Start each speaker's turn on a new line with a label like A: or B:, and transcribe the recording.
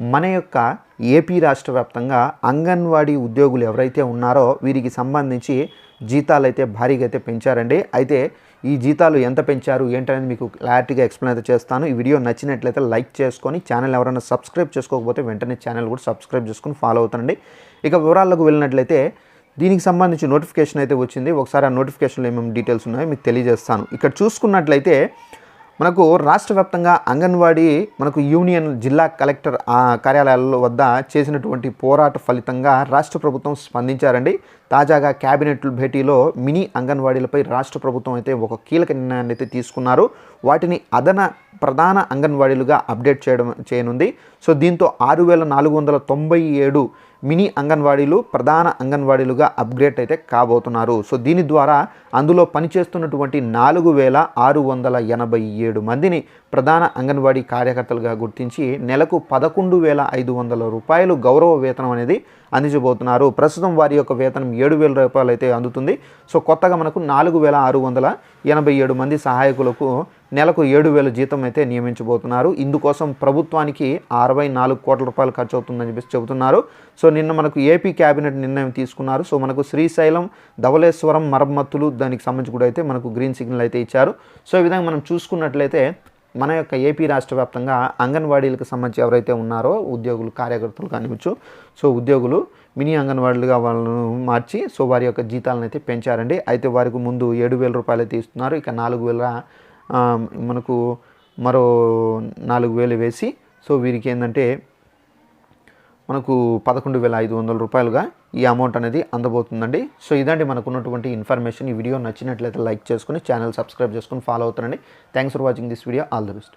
A: మన యొక్క ఏపీ రాష్ట్ర వ్యాప్తంగా అంగన్వాడీ ఉద్యోగులు ఎవరైతే ఉన్నారో వీరికి సంబంధించి జీతాలు అయితే భారీగా అయితే పెంచారండి. అయితే ఈ జీతాలు ఎంత పెంచారు ఏంటనేది మీకు క్లారిటీగా ఎక్స్ప్లెయిన్ అయితే చేస్తాను. ఈ వీడియో నచ్చినట్లయితే లైక్ చేసుకొని ఛానల్ ఎవరైనా సబ్స్క్రైబ్ చేసుకోకపోతే వెంటనే ఛానల్ కూడా సబ్స్క్రైబ్ చేసుకొని ఫాలో అవుతానండి ఇక వివరాలకు వెళ్ళినట్లయితే దీనికి సంబంధించి నోటిఫికేషన్ అయితే వచ్చింది. ఒకసారి ఆ నోటిఫికేషన్లో ఏమేమి డీటెయిల్స్ ఉన్నాయో మీకు తెలియజేస్తాను. ఇక్కడ చూసుకున్నట్లయితే మనకు రాష్ట్ర వ్యాప్తంగా అంగన్వాడీ మనకు యూనియన్ జిల్లా కలెక్టర్ కార్యాలయాల్లో కార్యాలయాల వద్ద చేసినటువంటి పోరాట ఫలితంగా రాష్ట్ర ప్రభుత్వం స్పందించారండి. తాజాగా క్యాబినెట్ భేటీలో మినీ అంగన్వాడీలపై రాష్ట్ర ప్రభుత్వం అయితే ఒక కీలక నిర్ణయాన్ని అయితే తీసుకున్నారు. వాటిని అదన ప్రధాన అంగన్వాడీలుగా అప్డేట్ చేయడం చేయనుంది. సో దీంతో ఆరు వేల నాలుగు వందల తొంభై ఏడు మినీ అంగన్వాడీలు ప్రధాన అంగన్వాడీలుగా అప్గ్రేడ్ అయితే కాబోతున్నారు. సో దీని ద్వారా అందులో పనిచేస్తున్నటువంటి నాలుగు వేల ఆరు వందల ఎనభై ఏడు మందిని ప్రధాన అంగన్వాడీ కార్యకర్తలుగా గుర్తించి నెలకు పదకొండు వేల ఐదు వందల రూపాయలు గౌరవ వేతనం అనేది అందించబోతున్నారు. ప్రస్తుతం వారి యొక్క వేతనం ఏడు వేల రూపాయలు అయితే అందుతుంది. సో కొత్తగా మనకు నాలుగు వేల ఆరు వందల ఎనభై ఏడు మంది సహాయకులకు నెలకు ఏడు వేల జీతం అయితే నియమించబోతున్నారు. ఇందుకోసం ప్రభుత్వానికి అరవై నాలుగు కోట్ల రూపాయలు ఖర్చు అవుతుందని చెప్పేసి చెబుతున్నారు. సో నిన్న మనకు ఏపీ క్యాబినెట్ నిర్ణయం తీసుకున్నారు. సో మనకు శ్రీశైలం ధవళేశ్వరం మరమ్మతులు దానికి సంబంధించి కూడా అయితే మనకు గ్రీన్ సిగ్నల్ అయితే ఇచ్చారు. సో ఈ విధంగా మనం చూసుకున్నట్లయితే మన యొక్క ఏపీ రాష్ట్ర వ్యాప్తంగా అంగన్వాడీలకు సంబంధించి ఎవరైతే ఉన్నారో ఉద్యోగులు కార్యకర్తలు కానివచ్చు సో ఉద్యోగులు మినీ అంగన్వాడీలుగా వాళ్ళను మార్చి సో వారి యొక్క జీతాలను అయితే పెంచారండి. అయితే వారికి ముందు ఏడు వేల రూపాయలు అయితే ఇస్తున్నారు. ఇక నాలుగు వేల మనకు మరో నాలుగు వేలు వేసి సో వీరికి ఏంటంటే మనకు పదకొండు వేల ఐదు వందల రూపాయలుగా ఈ అమౌంట్ అనేది అందబోతుందండి. సో ఇదండి మనకున్నటువంటి ఇన్ఫర్మేషన్ ఈ వీడియో నచ్చినట్లయితే లైక్ చేసుకుని ఛానల్ సబ్స్క్రైబ్ చేసుకుని ఫాలో అవుతానండి. Thanks for watching this video all the best